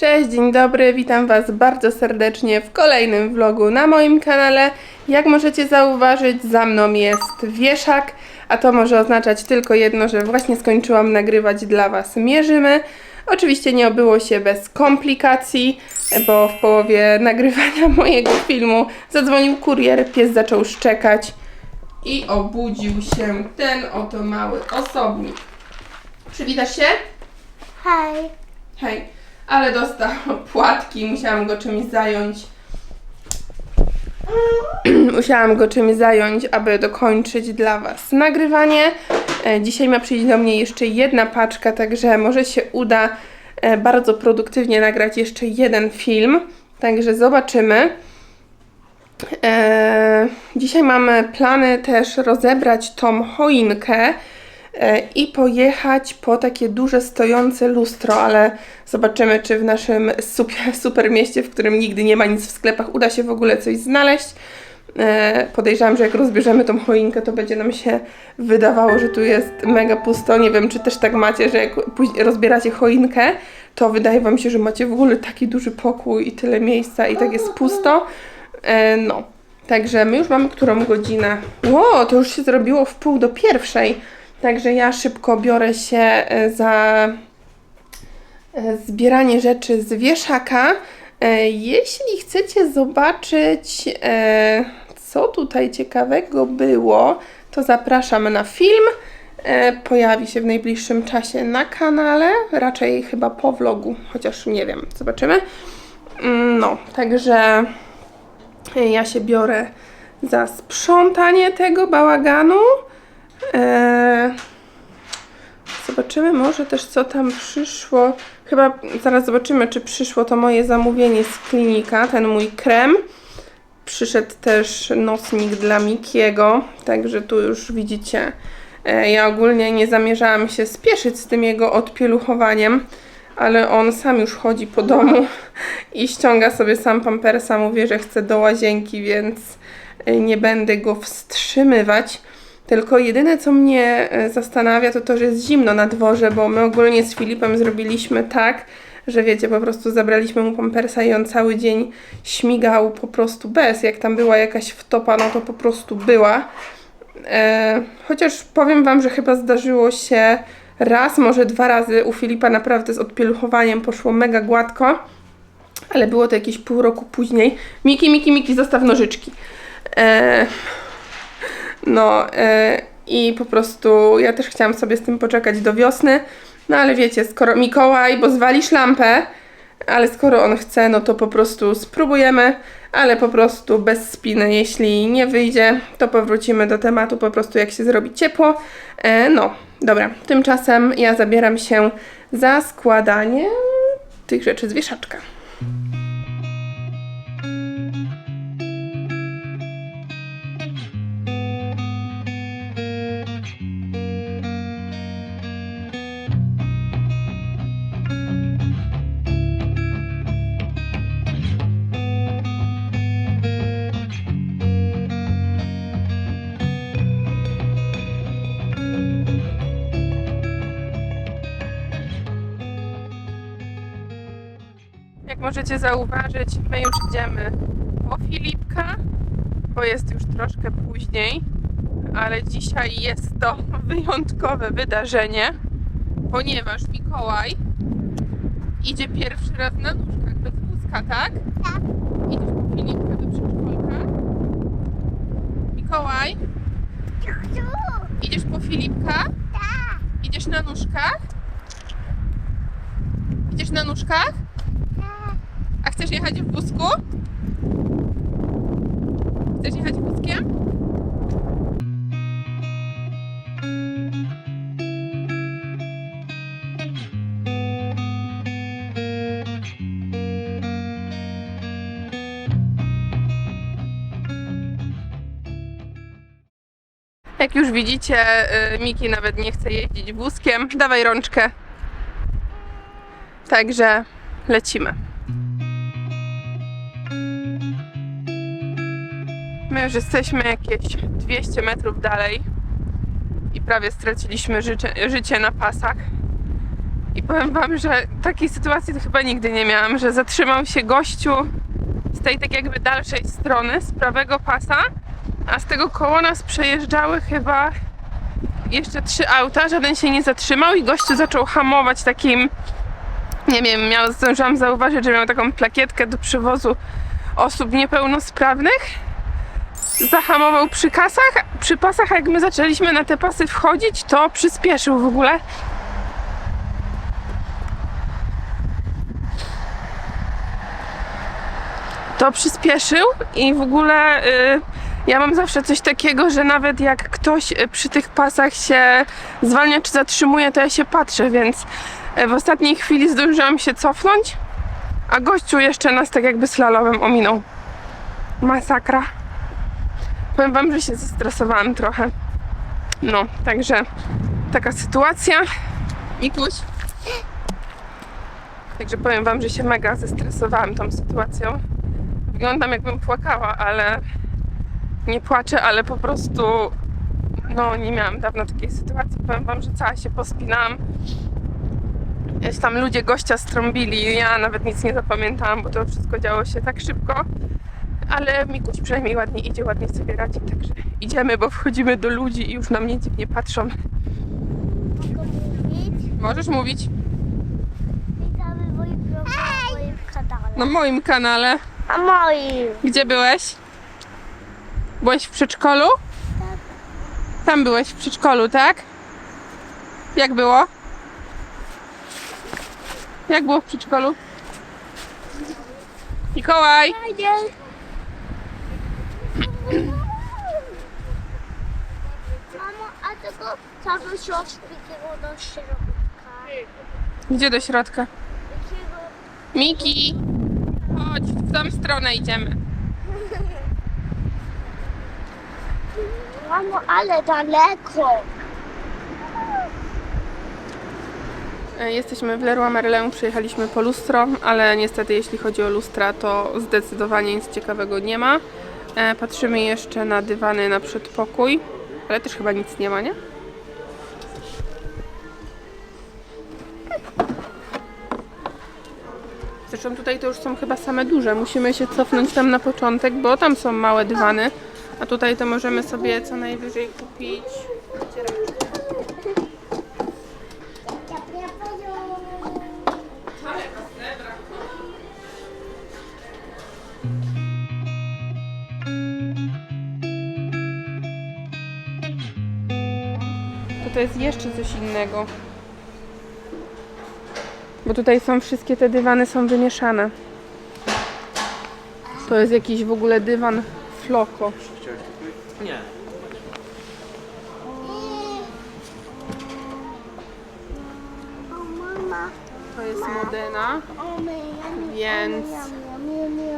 Cześć, dzień dobry, witam Was bardzo serdecznie w kolejnym vlogu na moim kanale. Jak możecie zauważyć, za mną jest wieszak, a to może oznaczać tylko jedno, że właśnie skończyłam nagrywać dla Was Mierzymy. Oczywiście nie obyło się bez komplikacji, bo w połowie nagrywania mojego filmu zadzwonił kurier, pies zaczął szczekać i obudził się ten oto mały osobnik. Przywitasz się? Hej. Hej, ale dostał płatki, musiałam go czymś zająć. musiałam go czymś zająć, aby dokończyć dla Was nagrywanie. E, Dzisiaj ma przyjść do mnie jeszcze jedna paczka, także może się uda e, bardzo produktywnie nagrać jeszcze jeden film. Także zobaczymy. E, dzisiaj mamy plany też rozebrać tą choinkę i pojechać po takie duże stojące lustro, ale zobaczymy, czy w naszym super, super mieście, w którym nigdy nie ma nic w sklepach, uda się w ogóle coś znaleźć. E, podejrzewam, że jak rozbierzemy tą choinkę, to będzie nam się wydawało, że tu jest mega pusto. Nie wiem, czy też tak macie, że jak rozbieracie choinkę, to wydaje wam się, że macie w ogóle taki duży pokój i tyle miejsca i tak jest pusto. E, no, także my już mamy którą godzinę. Ło, to już się zrobiło w pół do pierwszej. Także ja szybko biorę się e, za e, zbieranie rzeczy z wieszaka. E, Jeśli chcecie zobaczyć, co tutaj ciekawego było, to zapraszam na film. Pojawi się w najbliższym czasie na kanale, raczej chyba po vlogu, chociaż nie wiem, zobaczymy. Mm, No, także ja się biorę za sprzątanie tego bałaganu. Eee, zobaczymy może też co tam przyszło. Chyba zaraz zobaczymy, czy przyszło to moje zamówienie z klinika, ten mój krem. Przyszedł też nocnik dla Mikiego, także tu już widzicie. E, ja ogólnie nie zamierzałam się spieszyć z tym jego odpieluchowaniem, ale on sam już chodzi po domu i ściąga sobie sam pampersa. Mówię, że chce do łazienki, więc e, nie będę go wstrzymywać. Tylko jedyne, co mnie e, zastanawia, to to, że jest zimno na dworze, bo my ogólnie z Filipem zrobiliśmy tak, że wiecie, po prostu zabraliśmy mu pampersa i on cały dzień śmigał po prostu bez. Jak tam była jakaś wtopa, no to po prostu była. E, chociaż powiem Wam, że chyba zdarzyło się raz, może dwa razy u Filipa naprawdę z odpieluchowaniem poszło mega gładko, ale było to jakieś pół roku później. Miki, Miki, Miki, zostaw nożyczki. E, no e, i po prostu ja też chciałam sobie z tym poczekać do wiosny, no ale wiecie, skoro Mikołaj, bo zwalisz lampę, ale skoro on chce, no to po prostu spróbujemy, ale po prostu bez spiny. Jeśli nie wyjdzie, to powrócimy do tematu po prostu jak się zrobi ciepło. E, no, dobra, tymczasem ja zabieram się za składanie tych rzeczy z wieszaczka. Możecie zauważyć, my już idziemy po Filipka, bo jest już troszkę później, ale dzisiaj jest to wyjątkowe wydarzenie, ponieważ Mikołaj idzie pierwszy raz na nóżkach bez wózka, tak? Tak. Idziesz po Filipka do przedszkolka? Mikołaj, idziesz po Filipka? tak. Idziesz na nóżkach? Idziesz na nóżkach? Chcesz jechać w wózku? Chcesz jechać wózkiem? Jak już widzicie, y, Miki nawet nie chce jeździć wózkiem. Dawaj rączkę. Także lecimy. Już jesteśmy jakieś 200 metrów dalej i prawie straciliśmy życie, życie na pasach. I powiem wam, że takiej sytuacji to chyba nigdy nie miałam, że zatrzymał się gościu z tej tak jakby dalszej strony, z prawego pasa, a z tego koło nas przejeżdżały chyba jeszcze trzy auta, żaden się nie zatrzymał i gościu zaczął hamować takim, nie wiem, miał, zdążyłam zauważyć, że miał taką plakietkę do przewozu osób niepełnosprawnych. Zahamował przy kasach, przy pasach, a jak my zaczęliśmy na te pasy wchodzić, to przyspieszył w ogóle. to przyspieszył i w ogóle y, ja mam zawsze coś takiego, że nawet jak ktoś y, przy tych pasach się zwalnia czy zatrzymuje, to ja się patrzę, więc y, w ostatniej chwili zdążyłam się cofnąć, a gościu jeszcze nas tak jakby slalomem ominął. Masakra. Powiem wam, że się zestresowałam trochę. No, także taka sytuacja. Mikuś. Także powiem wam, że się mega zestresowałam tą sytuacją wyglądam jakbym płakała, ale nie płaczę, ale po prostu no nie miałam dawno takiej sytuacji. Powiem wam, że cała się pospinałam. Tam ludzie gościa strąbili, ja nawet nic nie zapamiętałam, bo to wszystko działo się tak szybko. Ale Mikuś przynajmniej ładnie idzie, ładnie sobie radzi, także idziemy, bo wchodzimy do ludzi i już na mnie dziwnie patrzą. Mogę mówić? Możesz mówić Witamy w moim blogu, na moim kanale. na moim kanale. A moim! Gdzie byłeś? Byłeś w przedszkolu? Tam byłeś w przedszkolu, tak? Jak było? Jak było w przedszkolu? Mikołaj! Fajnie! Mamo, a tego całego środka do środka. Gdzie do środka? Miki! Chodź, w tą stronę idziemy. Mamo, ale daleko. E, Jesteśmy w Leroy Merlin, przyjechaliśmy po lustro, ale niestety jeśli chodzi o lustra, to zdecydowanie nic ciekawego nie ma. E, Patrzymy jeszcze na dywany na przedpokój, ale też chyba nic nie ma, nie? Zresztą tutaj to już są chyba same duże. Musimy się cofnąć tam na początek, bo tam są małe dywany, a tutaj to możemy sobie co najwyżej kupić to jest jeszcze coś innego. Bo tutaj są wszystkie te dywany są wymieszane. To jest jakiś w ogóle dywan floko. Nie. To jest Modena. Więc...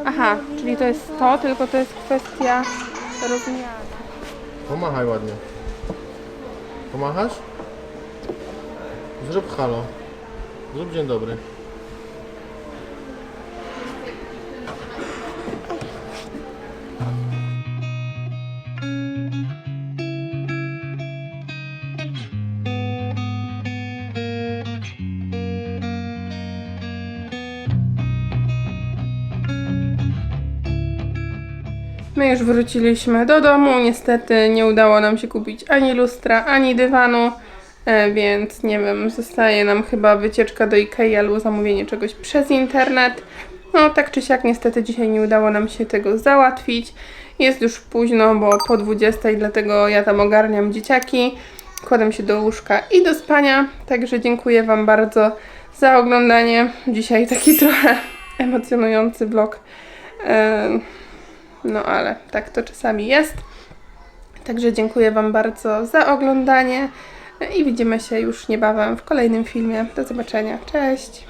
Aha. Aha, czyli to jest to, tylko to jest kwestia rozmiaru. Pomachaj ładnie. Pomachasz? Zrób halo. Zrób dzień dobry. My już wróciliśmy do domu. Niestety nie udało nam się kupić ani lustra, ani dywanu, e, więc nie wiem, zostaje nam chyba wycieczka do Ikei albo zamówienie czegoś przez internet. No tak czy siak niestety dzisiaj nie udało nam się tego załatwić. Jest już późno, bo po 20, dlatego ja tam ogarniam dzieciaki. Kładam się do łóżka i do spania. Także dziękuję Wam bardzo za oglądanie. Dzisiaj taki trochę emocjonujący vlog. No ale tak to czasami jest. Także dziękuję Wam bardzo za oglądanie i widzimy się już niebawem w kolejnym filmie. Do zobaczenia. Cześć!